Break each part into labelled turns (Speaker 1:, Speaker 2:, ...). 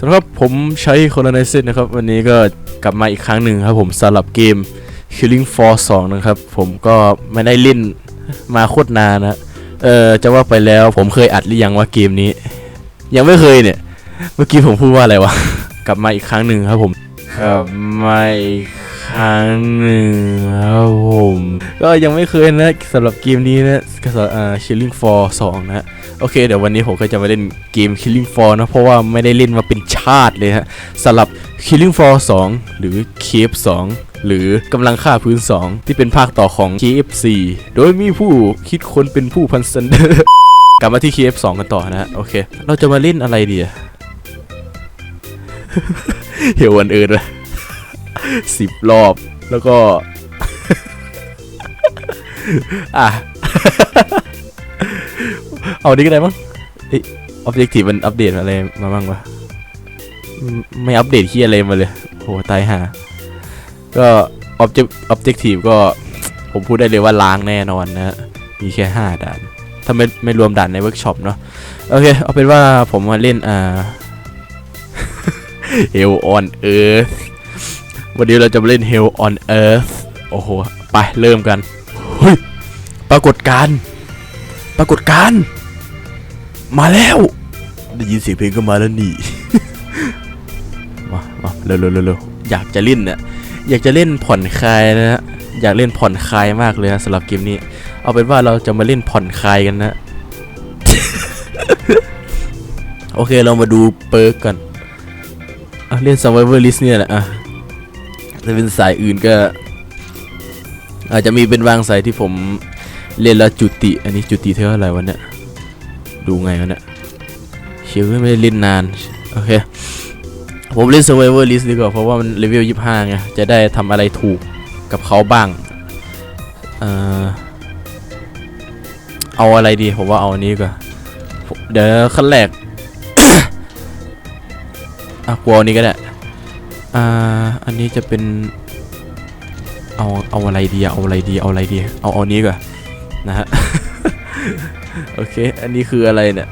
Speaker 1: สำหรับผมใช้คนละในเซตนะครับ วันนี้ก็กลับมาอีกครั้งหนึ่งครับผมสำหรับเกม Killing Floor 2 นะครับ ผมก็ไม่ได้เล่นมาโคตรนานนะ เออจะว่าไปแล้วผมเคยอัดหรือยังว่าเกมนี้ ยังไม่เคยเนี่ย เมื่อกี้ผมพูดว่าอะไรวะ กลับมาอีกครั้งหนึ่งครับผมกลับมาอีกครั้งหนึ่งครับผม ก็ยังไม่เคยนะสำหรับเกมนี้นะสำหรับอ่า Killing Floor 2 นะ โอเค เดี๋ยววันนี้ผมก็จะมาเล่นเกม Killing Floor นะ เพราะว่าไม่ได้เล่นมาเป็นชาติเลยฮะสำหรับ Killing Floor 2 หรือ Cave 2 หรือกำลังฆ่าพื้น 2 ที่เป็นภาคต่อของ KF4 โดยมีผู้คิดค้นเป็นผู้พันซันเดอร์กลับมาที่ KF2 กันต่อนะฮะ โอเค เราจะมาเล่นอะไรดีเหี่ยววันเอิญเลยสิบรอบ แล้วก็ อะ เอาดีก็ได้มั้งเอ้ยออบเจกตีมันอัปเดตอะไรมาบ้างวะไม่อัปเดตที่อะไรมาเลยโหตายห่าก็ออบเจกออบเจกตีก็ผมพูดได้เลยว่าล้างแน่นอนนะมีแค่ 5ด่าน ถ้าไม่ไม่รวมด่านในเวิร์กช็อปเนาะโอเค เอาเป็นว่าผมมาเล่นอ่า Hell on Earth วันนี้เราจะมาเล่น Hell on Earth โอ้โห ไปเริ่มกัน เฮ้ย ปรากฏการณ์ ปรากฏการณ์มาแล้ว ได้ยินเสียงเพลงก็มาแล้วนี่ มามาเร็วเร็วเร็วเร็วอยากจะเล่นน่ะอยากจะเล่นผ่อนคลายนะฮะอยากเล่นผ่อนคลายมากเลยนะสำหรับเกมนี้ เอาเป็นว่าเราจะมาเล่นผ่อนคลายกันนะ โอเคเรามาดูเปิร์กก่อนอะเล่น Survivor List เนี่ยแหละอะถ้าเป็นสายอื่นก็ อาจจะมีเป็นบางสายที่ผม เล่นล้วจุติ อันนี้จุติเท่าไหร่วันเนี้ยดูไงวะเนี่ยเชียวไม่ได้เล่นนาน โอเค ผมเล่น Survivor List ดีกว่า เพราะว่ามันเลเวล25ไง จะได้ทำอะไรถูกกับเขาบ้าง เอ่อ เอาอะไรดี ผมว่าเอาอันนี้ก่อนเดี๋ยวขั้นแรกอะกลัวอันนี้ก็ได้ อ่า อันนี้จะเป็น เอา เอาอะไรดี เอาอะไรดี เอาอะไรดี เอาเอานี้ก่อน โอเค อันนี้คืออะไรเนี่ย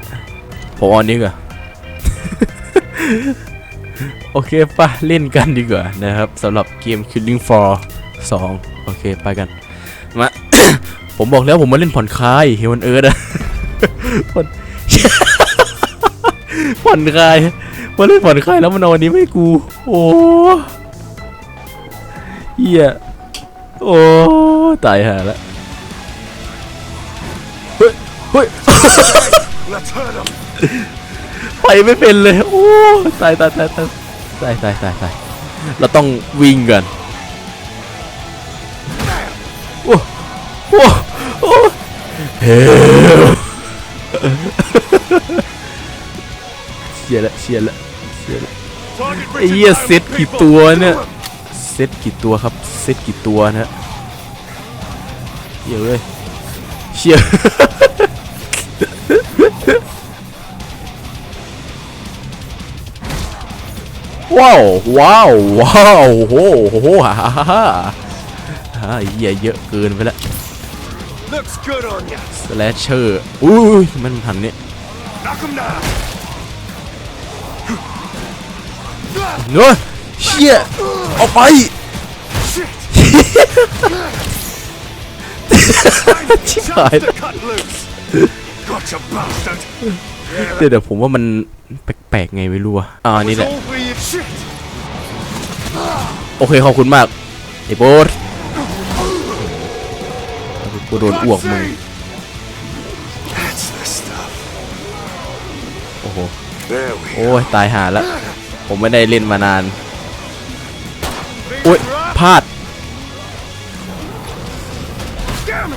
Speaker 1: ผมอาอันนี้ก่อนโอเคปะเล่นกันดีกว่านะครับสำหรับเกม Killing Floor 2 โอเค ไปกัน มา ผมบอกแล้วผมมาเล่นผ่อนคลายเฮวันเอิร์ดอะผ่อนผ่อนคลายมาเล่นผ่อนคลายแล้วมันเอาอันนี้ไม่กู โอ้เฮียโอ้ ตายห่าละเฮ้ยเฮ้ยไปไม่เป็นเลย โอ้ตายตายตายตายตายตายตายตายเราต้องวิ่งกันโอ้โอ้โอ้เฮ้เชียร์ละเชียร์ละเชียร์ละไอ้เหี้ยเซตกี่ตัวเนี่ยเซตกี่ตัวครับ เซตกี่ตัวนะฮะเหี้ยเลยเชีย ว้าวว้าวว้าวโหโหฮ่าฮ่าฮ่าฮ่าเหี้ยเยอะเกินไปแล้ว
Speaker 2: Looks good on you.
Speaker 1: สแลชเชอร์อุ้ยมันหันเนี่ย
Speaker 2: Knock him down.
Speaker 1: เนอะเชี่ยเอาไป
Speaker 2: Shit.
Speaker 1: ชิบหาย
Speaker 2: Time to cut loose. Gotcha, bastard.
Speaker 1: เดี๋ยวเดี๋ยวผมว่ามันแปลกๆไงไม่รู้อะอ่านี่แหละ โอเคขอบคุณมากไอ้โบ๊ทกูโดนอ้วกมึงโอ้โหโอ้ยตายหาแล้วผมไม่ได้เล่นมานานโอ้ยพลาด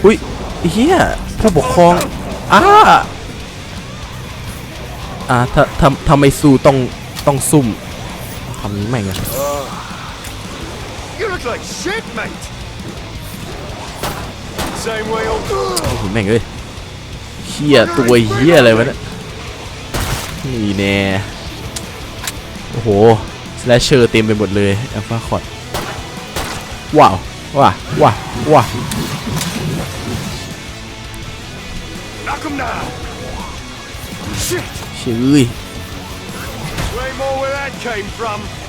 Speaker 1: อุ้ยเฮียผู้ปกครองอ้าอ่าถ้าถ้าถ้าไมสู้ต้องต้องซุ่มทำนี้ไหมไง
Speaker 2: You look like shit, mate. Same way old.
Speaker 1: โอ้โหแม่งเอ้ยเฮียตัวเฮียอะไรวะเนี่ยนี่แน่โอ้โหสแลชเชอร์เต็มไปหมดเลยอัลฟาคอร์ดว้าวว้าวว้าวว้าว
Speaker 2: Knock him down. Shit.
Speaker 1: ชื่อ
Speaker 2: Way more where that that came from.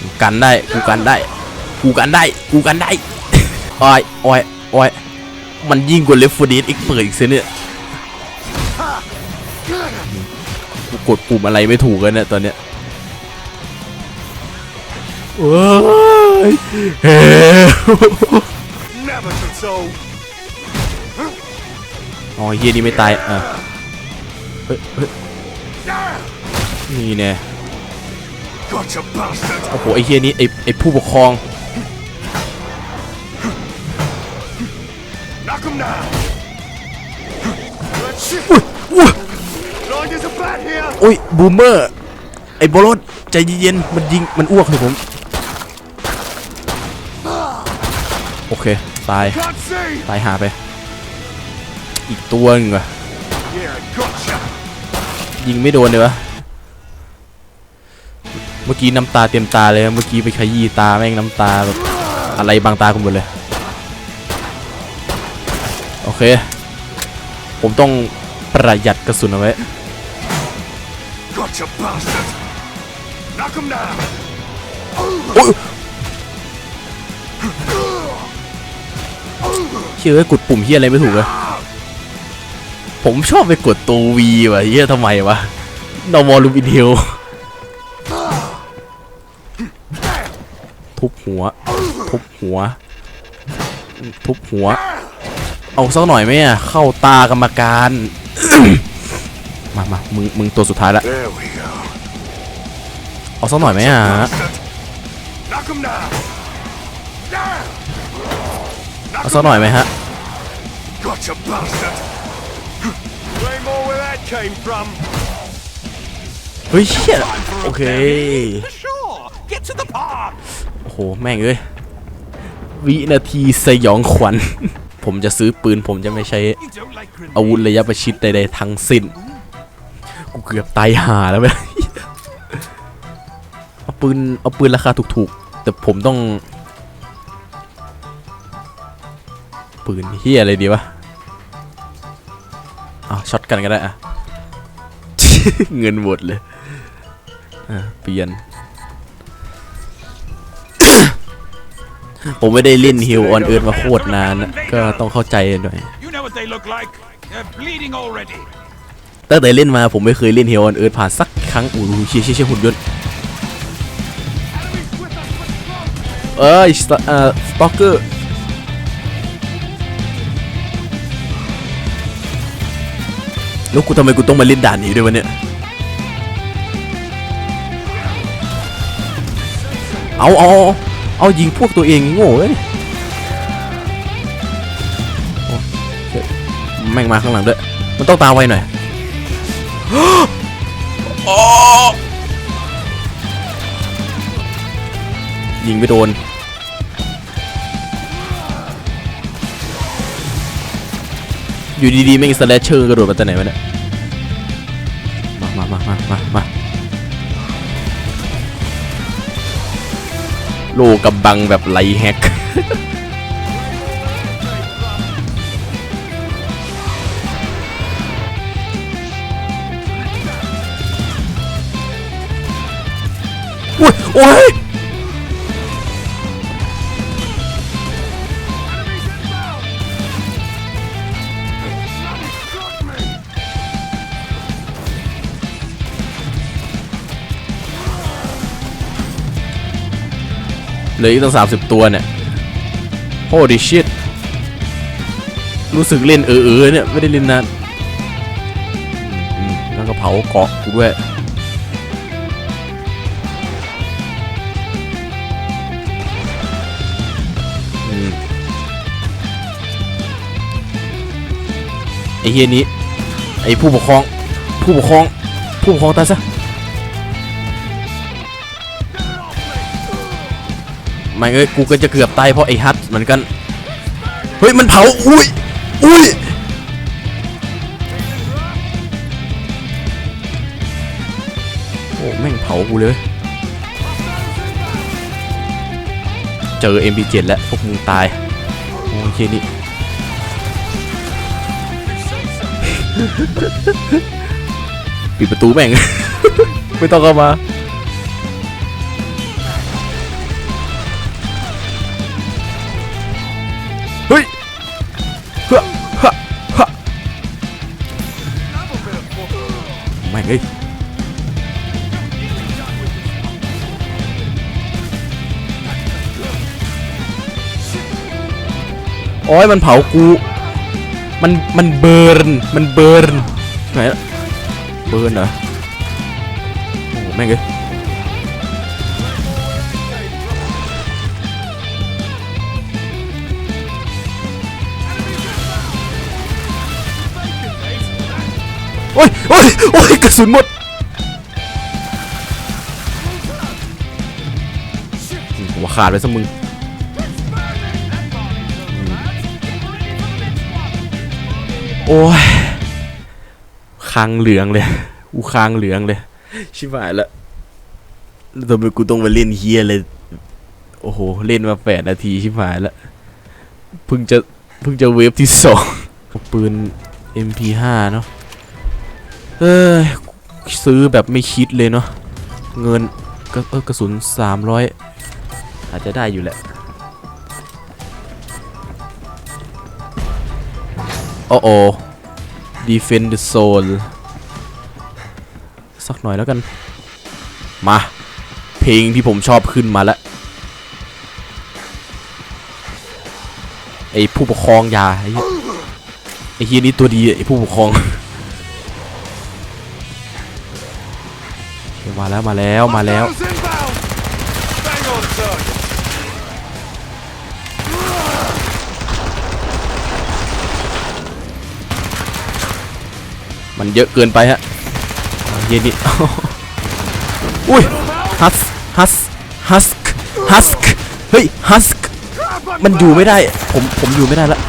Speaker 1: กูกันได้กูกันได้กูกันได้กูกันได้อ้อยอ้อยอ้อยมันยิ่งกว่าเลฟโฟเดสอีกเปิดอีกเสียเนี่ยกูกดปุ่มอะไรไม่ถูกเลยเนี่ยตอนเนี้ยโอ้ยเฮ้
Speaker 2: Never should so.
Speaker 1: อ๋อเฮียนี่ไม่ตายอะเฮ้ยเฮ้ยนี่แน่
Speaker 2: Gotcha, bastard.
Speaker 1: โอ้โหไอเฮียนี่ไอไอผู้ปกครอง
Speaker 2: Knock him down. Let's shit.
Speaker 1: อุ้ย
Speaker 2: Blind as a bat here.
Speaker 1: อุ้ยบูมเมอร์ ไอ้บอลสใจเย็นๆมันยิงมันอ้วกเลยผม โอเค ตาย
Speaker 2: Can't see.
Speaker 1: ตายหาไป อีกตัวหนึงอะ
Speaker 2: Yeah, gotcha.
Speaker 1: ยิงไม่โดนเลยวะ เมื่อกี้น้ำตาเต็มตาเลย เมื่อกี้ไปขยี้ตาแม่งน้ำตาแบบอะไรบางตาคุณหมดเลย โอเค ผมต้องประหยัดกระสุนเอาไว้
Speaker 2: Gotcha, bastard. Knock him down.
Speaker 1: โอ้ยเชื่อกดปุ่มเฮียอะไรไม่ถูกเลยผมชอบไปกดตัววีว่ะเฮียทำไมวะนอมอลูบินเฮล ทุบหัว ทุบหัว ทุบหัว เอาสักหน่อยไหมอะ เข้าตากรรมการ มามามึง มึงตัวสุดท้ายละ
Speaker 2: There we go.
Speaker 1: เอาสักหน่อยไหมอะ
Speaker 2: Bastard. Knock him down. Down. Knock
Speaker 1: เอาสักหน่อยไหมฮะ
Speaker 2: Gotcha, bastard. Way more where that came from.
Speaker 1: เฮ้ยเชี่ยโอเค โอ้โหแม่งเอ้ย วินาทีสยองขวัญ ผมจะซื้อปืนผมจะไม่ใช้อาวุธระยะประชิดใดๆทั้งสิ้น กูเกือบตายห่าแล้วไปเอาปืนเอาปืนราคาถูกๆ แต่ผมต้อง ปืนเฮียอะไรดีวะอะช็อตกันก็ได้อะเงินหมดเลย อะ เปลี่ยน ผมไม่ได้เล่นฮิลออนเอิร์มาโคตรนานนะก็ต้องเข้าใจหน่อย
Speaker 3: You know what they look like? They're bleeding already.
Speaker 1: ตั้งแต่เล่นมาผมไม่เคยเล่นเฮลออนเอิร์ผ่านสักครั้งอู้หูเชี่ยเชี่ยเชี่ยหุ่นยนต์เอ้ยสตเอ่อสตอกเกอร์แล้วกูทำไมกูต้องมาเล่นด่านนี้ด้วยวะเนี่ยเอาเอา เอาเอายิงพวกตัวเองโง่เอ้ยโอ้เชี่ยแม่งมาข้างหลังด้วย มันต้องตามไวหน่อยยิงไม่โดน อยู่ดีๆแม่งสแลชเชอร์กระโดดมาจากไหนวะเนี่ย มามามามามามา โลกำบบังแบบไหลแฮก โอ้ย เหลืออีกตั้งสามสิบตัวเนี่ย holy shit รู้สึกเล่นเออเออเนี่ย ไม่ได้เล่นนานแล้วก็เผาเกาะกูด้วยอืมไอ้เฮียนี้ ไอ้ผู้ปกครอง ผู้ปกครอง ผู้ปกครองตายซะ ม่เอ้ยกูก็จะเกือบตายเพราะไอ้ฮัทเหมือนกันเฮ้ยมันเผาอุ้ยอุ้ยโอ้แม่งเผากูเลย เจอ MP7 แล้วพวกมึงตายโอเคนี่ปิดประตูแม่ง ไม่ต้องเข้ามา เอ้ยโอ้ยมันเผากู มัน มันเบิร์น มันเบิร์น ไหนละเบิร์นเหรอ โอ้โหแม่งเลย โอ้ยโอ้ยโอ้ยกระสุนหมดอืมหัวขาดไปซะมึงโอ้ยคางเหลืองเลยอูคางเหลืองเลย ชิบหายละแล้วทำไมกูต้องมาเล่นเฮียเลย โอ้โห เล่นมาแปดนาทีชิบหายละเพิ่งจะเพิ่งจะเวฟที่สองปืน MP5 เนาะ เอ้ยซื้อแบบไม่คิดเลยเนาะเงินก็กระสุน 300 อาจจะได้อยู่แหละ โอ้โอ defend the soul สักหน่อยแล้วกัน มา เพลงที่ผมชอบขึ้นมาแล้ว ไอ้ผู้ปกครองยาไอเหี้ยไอ้เฮียนี่ตัวดีไอ้ผู้ปกครอง มาแล้วมาแล้วมาแล้ว มันเยอะเกินไปฮะเย็นนี่อุ้ยฮัสฮัสฮัสฮัสเฮ้ยฮัสมันอยู่ไม่ได้ผมผมอยู่ไม่ได้ละ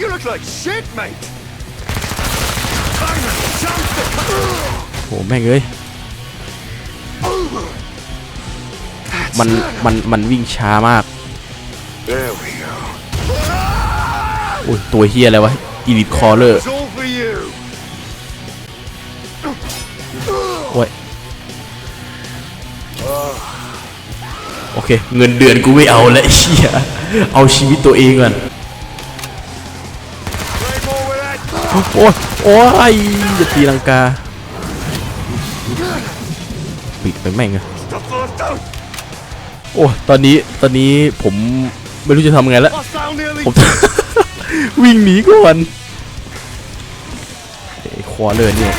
Speaker 2: You look like shit, mate! Bangman, chance to
Speaker 1: โหแม่งเอ้ยมันมันมันวิ่งช้ามาก
Speaker 2: There we go.
Speaker 1: โอ้ยตัวเฮียอะไรวะอีลิทคอเลอร์
Speaker 2: It's all for you.
Speaker 1: โอ้ยโอเค เงินเดือนกูไม่เอาแล้วไอ้เฮียเอาชีวิตตัวเองก่อน โอ้ยโอ้ยจะตีลังกาปิดไปแม่งอะโอ้ตอนนี้ตอนนี้ผมไม่รู้จะทำไงแล้วผมวิ่งหนีก่อนไอ้ควอเลยเนี่ย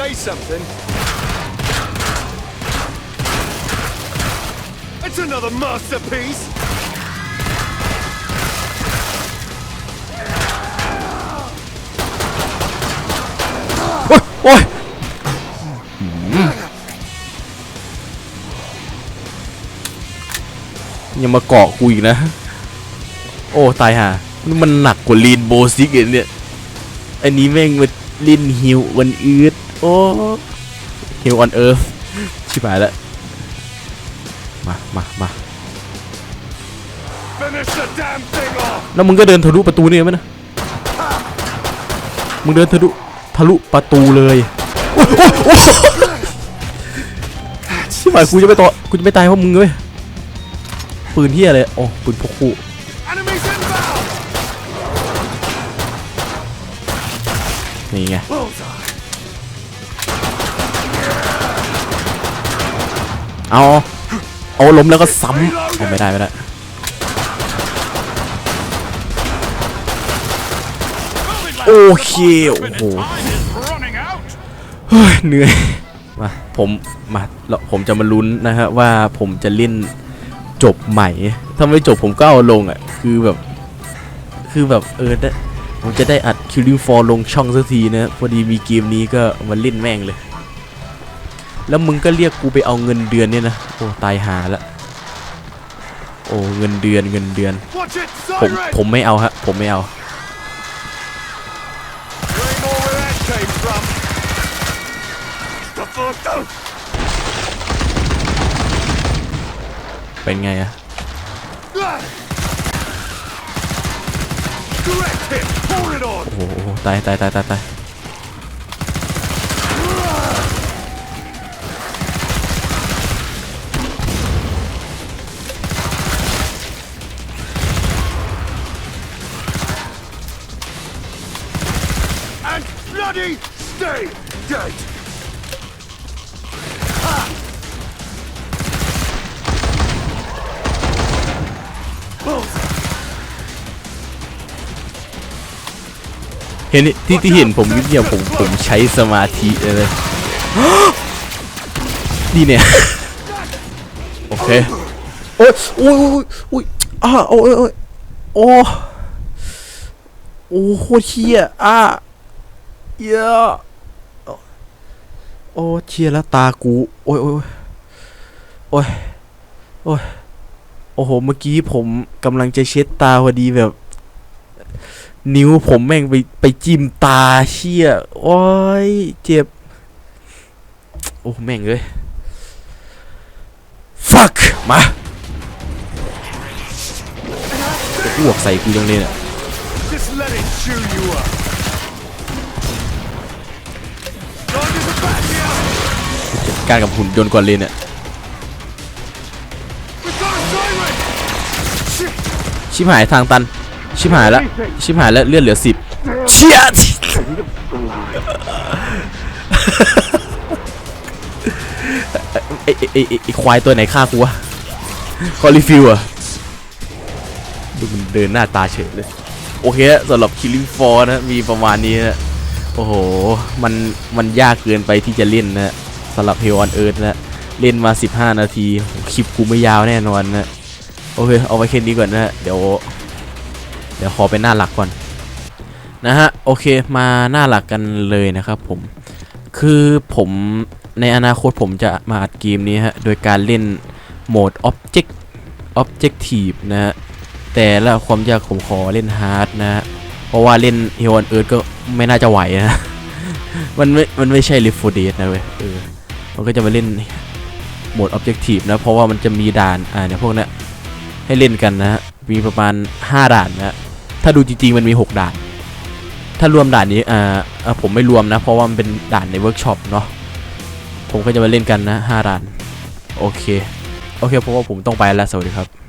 Speaker 2: say something. It's another masterpiece.
Speaker 1: โอ้ยยังมาเกาะกูอีกนะ โอ้ ตายห่ามันหนักกว่าลีนโบซิกเนี่ย อันนี้แม่งมาลินฮิววันอืด โอ้ฮิวออนเอิร์ธชิบหายแล้ว มามามา
Speaker 2: Finish the damn thing off.
Speaker 1: แล้วมึงก็เดินทะลุประตูเนี่ยมั้ยนะ มึงเดินทะลุทะลุประตูเลยโอ้ยโอ้ยโอ้ยชิบหายกูจะไม่ต่อกูจะไม่ตายเพราะมึงเว้ยปืนเฮียอะไรโอ้ปืนพกคู่
Speaker 2: Enemies inbound.
Speaker 1: นี่ไง เอาเอาล้มแล้วก็ซ้ำเอาไม่ได้ไม่ได้โอเคโอ้โหเหนื่อยมาผมมาแล้วผมจะมาลุ้นนะฮะว่าผมจะเล่นจบใหม่ถ้าไม่จบผมก็เอาลงอะคือแบบ คือแบบเออได้ผมจะได้อัด Killing f o r ลงช่องสักทีนะพอดีมีเกมนี้ก็มาเล่นแม่งเลย แล้วมึงก็เรียกกูไปเอาเงินเดือนเนี่ยนะ โอ้ ตายหาละ โอ้ เงินเดือนเงินเดือน
Speaker 2: Watch it,
Speaker 1: ผม
Speaker 2: siren!
Speaker 1: ผมไม่เอาฮะ ผมไม่เอา
Speaker 2: There ain't more where that came from. The fuck out!
Speaker 1: เป็นไงอะ
Speaker 2: Ah! Direct hit! Hold it on!
Speaker 1: โอ้โหโอ้โห ตายตายตายตายตาย
Speaker 2: bloody stay dead!
Speaker 1: เห็นที่ที่เห็นผมเงียบๆผมผมใช้สมาธิเลยนี่เนี่ย โอเค โอ้ยโอ้ยโอ้ยอ้าโอ้ยโอ้ยโอ้โอ้โคตรเชี่ยอ่า เยอะโอ้เชี่ยแล้วตากู โอ้ยโอ้ยโอ้ยโอ้ยโอ้โห เมื่อกี้ผมกำลังจะเช็ดตาพอดีแบบ นิ้วผมแม่งไปไปจิ้มตาเชี่ยโอ้ยเจ็บ โอ้แม่งเลย fuck มาจะอ้วกใส่กูตรงนี้เนี่ย การกับหุ่นยนต์ก่อนเลยเนี่ยชิบหายทางตัน ชิบหายแล้วชิบหายแล้วเลือดเหลือสิบเชี่ยไอไอไอ้ไอ้ควายตัวไหนฆ่ากูวะคอลิฟิวอะดูมันเดินหน้าตาเฉยเลย โอเคสำหรับ Killing Floor นะ มีประมาณนี้นะ โอ้โห มัน มันยากเกินไปที่จะเล่นนะำหรับ Hell on Earth นะเล่นมา 15 นาที คลิปกูไม่ยาวแน่นอนนะโอเค เอาไว้แค่นี้ก่อนนะฮะเดี๋ยว เดี๋ยวขอเป็นหน้าหลักก่อน นะฮะ โอเคมาหน้าหลักกันเลยนะครับผม คือผมในอนาคตผมจะมาอัดเกมนี้ฮะ โดยการเล่นโหมด Object Objective นะฮะ แต่ละความยากผมขอเล่นฮาร์ดนะฮะ เพราะว่าเล่น Hell on Earth ก็ไม่น่าจะไหวนะ มันไม่ มันไม่ใช่ Left 4 Dead นะเว้ยเออ มันก็จะมาเล่นโหมดออบเจกตีฟนะ เพราะว่ามันจะมีด่าน อ่าเนี่ยพวกเนี้ยให้เล่นกันนะฮะ มีประมาณ 5 ด่านนะ ถ้าดูจริงๆ มันมี 6 ด่าน ถ้ารวมด่านนี้อ่าอ่าผมไม่รวมนะ เพราะว่ามันเป็นด่านในเวิร์กช็อปเนาะ ผมก็จะมาเล่นกันนะ5ด่าน โอเค โอเคเพราะว่าผมต้องไปแล้ว สวัสดีครับ